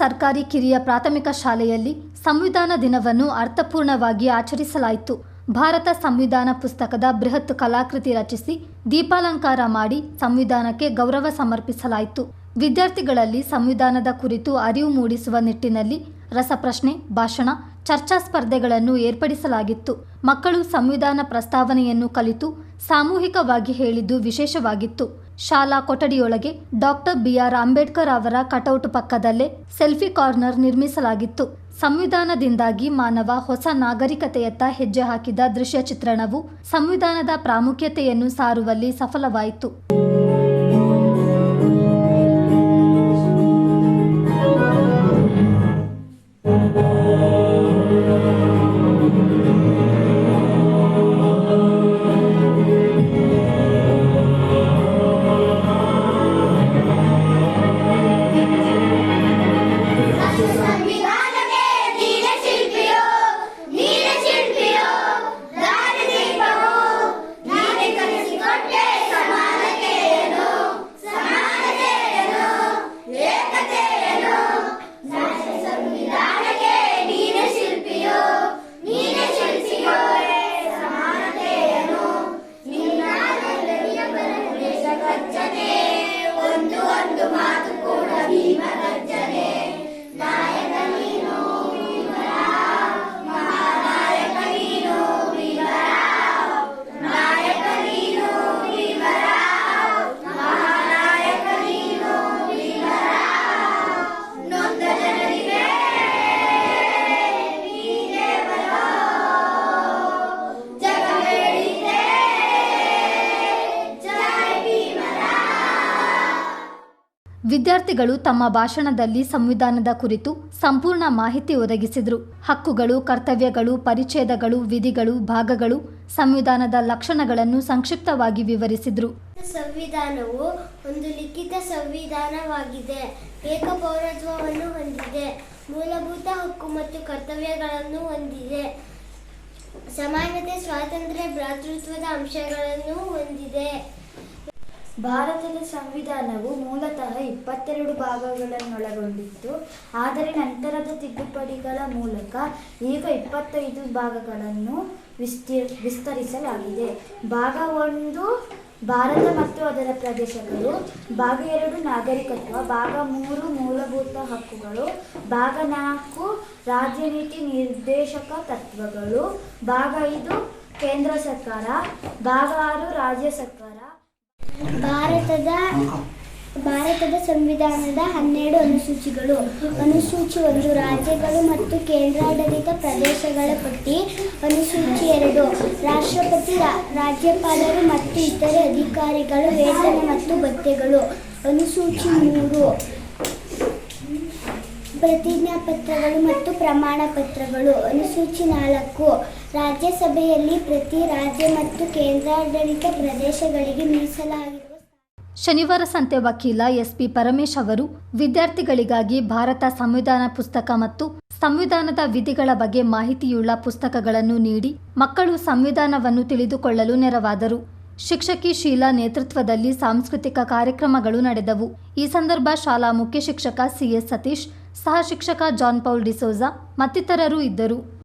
ಸರ್ಕಾರಿ ಕಿರಿಯ ಪ್ರಾಥಮಿಕ ಶಾಲೆಯಲ್ಲಿ ಸಂವಿಧಾನ ದಿನವನ್ನು ಅರ್ಥಪೂರ್ಣವಾಗಿ ಆಚರಿಸಲಾಯಿತು. ಭಾರತ ಸಂವಿಧಾನ ಪುಸ್ತಕದ ಬೃಹತ್ ಕಲಾಕೃತಿ ರಚಿಸಿ ದೀಪಾಲಂಕಾರ ಮಾಡಿ ಸಂವಿಧಾನಕ್ಕೆ ಗೌರವ ಸಮರ್ಪಿಸಲಾಯಿತು. ವಿದ್ಯಾರ್ಥಿಗಳಲ್ಲಿ ಸಂವಿಧಾನದ ಕುರಿತು ಅರಿವು ಮೂಡಿಸುವ ನಿಟ್ಟಿನಲ್ಲಿ ರಸಪ್ರಶ್ನೆ, ಭಾಷಣ ಚರ್ಚಾ ಸ್ಪರ್ಧೆಗಳನ್ನು ಏರ್ಪಡಿಸಲಾಗಿತ್ತು. ಮಕ್ಕಳು ಸಂವಿಧಾನ ಪ್ರಸ್ತಾವನೆಯನ್ನು ಕಲಿತು, ಸಾಮೂಹಿಕವಾಗಿ ಹೇಳಿದ್ದು ವಿಶೇಷವಾಗಿತ್ತು. ಶಾಲಾ ಕೊಠಡಿಯೊಳಗೆ ಡಾಕ್ಟರ್ ಬಿಆರ್ ಅಂಬೇಡ್ಕರ್ ಅವರ ಕಟೌಟ್ ಪಕ್ಕದಲ್ಲೇ ಸೆಲ್ಫಿ ಕಾರ್ನರ್ ನಿರ್ಮಿಸಲಾಗಿತ್ತು. ಸಂವಿಧಾನದಿಂದಾಗಿ ಮಾನವ ಹೊಸ ನಾಗರಿಕತೆಯತ್ತ ಹೆಜ್ಜೆ ಹಾಕಿದ ದೃಶ್ಯ ಚಿತ್ರಣವು ಸಂವಿಧಾನದ ಪ್ರಾಮುಖ್ಯತೆಯನ್ನು ಸಾರುವಲ್ಲಿ ಸಫಲವಾಯಿತು. ವಿದ್ಯಾರ್ಥಿಗಳು ತಮ್ಮ ಭಾಷಣದಲ್ಲಿ ಸಂವಿಧಾನದ ಕುರಿತು ಸಂಪೂರ್ಣ ಮಾಹಿತಿ ಒದಗಿಸಿದರು. ಹಕ್ಕುಗಳು, ಕರ್ತವ್ಯಗಳು, ಪರಿಚ್ಛೇದಗಳು, ವಿಧಿಗಳು, ಭಾಗಗಳು ಸಂವಿಧಾನದ ಲಕ್ಷಣಗಳನ್ನು ಸಂಕ್ಷಿಪ್ತವಾಗಿ ವಿವರಿಸಿದರು. ಸಂವಿಧಾನವು ಒಂದು ಲಿಖಿತ ಸಂವಿಧಾನವಾಗಿದೆ. ಏಕಪೌರತ್ವವನ್ನು ಹೊಂದಿದೆ. ಮೂಲಭೂತ ಹಕ್ಕು ಮತ್ತು ಕರ್ತವ್ಯಗಳನ್ನು ಹೊಂದಿದೆ. ಸಮಾನತೆ, ಸ್ವಾತಂತ್ರ್ಯ, ಭ್ರಾತೃತ್ವದ ಅಂಶಗಳನ್ನು ಹೊಂದಿದೆ. ಭಾರತದ ಸಂವಿಧಾನವು ಮೂಲತಃ ಇಪ್ಪತ್ತೆರಡು ಭಾಗಗಳನ್ನೊಳಗೊಂಡಿತ್ತು. ಆದರೆ ನಂತರದ ತಿದ್ದುಪಡಿಗಳ ಮೂಲಕ ಈಗ ಇಪ್ಪತ್ತೈದು ಭಾಗಗಳನ್ನು ವಿಸ್ತೀರ್ ವಿಸ್ತರಿಸಲಾಗಿದೆ. ಭಾಗ ಒಂದು, ಭಾರತ ಮತ್ತು ಅದರ ಪ್ರದೇಶಗಳು. ಭಾಗ ಎರಡು, ನಾಗರಿಕತ್ವ. ಭಾಗ ಮೂರು, ಮೂಲಭೂತ ಹಕ್ಕುಗಳು. ಭಾಗ ನಾಲ್ಕು ರಾಜ್ಯನೀತಿ ನಿರ್ದೇಶಕ ತತ್ವಗಳು. ಭಾಗ ಐದು, ಕೇಂದ್ರ ಸರ್ಕಾರ. ಭಾಗ ಆರು, ರಾಜ್ಯ ಸರ್ಕಾರ. ಭಾರತದ ಭಾರತದ ಸಂವಿಧಾನದ ಹನ್ನೆರಡು ಅನುಸೂಚಿಗಳು. ಅನುಸೂಚಿ ಒಂದು, ರಾಜ್ಯಗಳು ಮತ್ತು ಕೇಂದ್ರಾಡಳಿತ ಪ್ರದೇಶಗಳ ಪಟ್ಟಿ. ಅನುಸೂಚಿ ಎರಡು, ರಾಷ್ಟ್ರಪತಿ ರಾಜ್ಯಪಾಲರು ಮತ್ತು ಇತರೆ ಅಧಿಕಾರಿಗಳು ವೇತನ ಮತ್ತು ಭತ್ಯೆಗಳು. ಅನುಸೂಚಿ ಮೂರು ಪ್ರತಿಜ್ಞಾ ಪತ್ರಗಳು ಮತ್ತು ಪ್ರಮಾಣ ಪತ್ರಗಳು ಅನುಸೂಚಿ ನಾಲ್ಕು ರಾಜ್ಯಸಭೆಯಲ್ಲಿ ಪ್ರತಿ ರಾಜ್ಯ ಮತ್ತು ಕೇಂದ್ರಾಡಳಿತ ಪ್ರದೇಶಗಳಿಗೆ ಮೀಸಲಾಗಿರುವ ಶನಿವಾರ ಸಂತೆ ವಕೀಲ ಎಸ್ಪಿ ಪರಮೇಶ್ ಅವರು ವಿದ್ಯಾರ್ಥಿಗಳಿಗಾಗಿ ಭಾರತ ಸಂವಿಧಾನ ಪುಸ್ತಕ ಮತ್ತು ಸಂವಿಧಾನದ ವಿಧಿಗಳ ಬಗ್ಗೆ ಮಾಹಿತಿಯುಳ್ಳ ಪುಸ್ತಕಗಳನ್ನು ನೀಡಿ ಮಕ್ಕಳು ಸಂವಿಧಾನವನ್ನು ತಿಳಿದುಕೊಳ್ಳಲು ನೆರವಾದರು. ಶಿಕ್ಷಕಿ ಶೀಲಾ ನೇತೃತ್ವದಲ್ಲಿ ಸಾಂಸ್ಕೃತಿಕ ಕಾರ್ಯಕ್ರಮಗಳು ನಡೆದವು. ಈ ಸಂದರ್ಭ ಶಾಲಾ ಮುಖ್ಯ ಶಿಕ್ಷಕ ಸಿಎಸ್ ಸತೀಶ್, ಸಹ ಶಿಕ್ಷಕ ಜಾನ್ ಪೌಲ್ ಡಿಸೋಜಾ ಮತ್ತಿತರರು ಇದ್ದರು.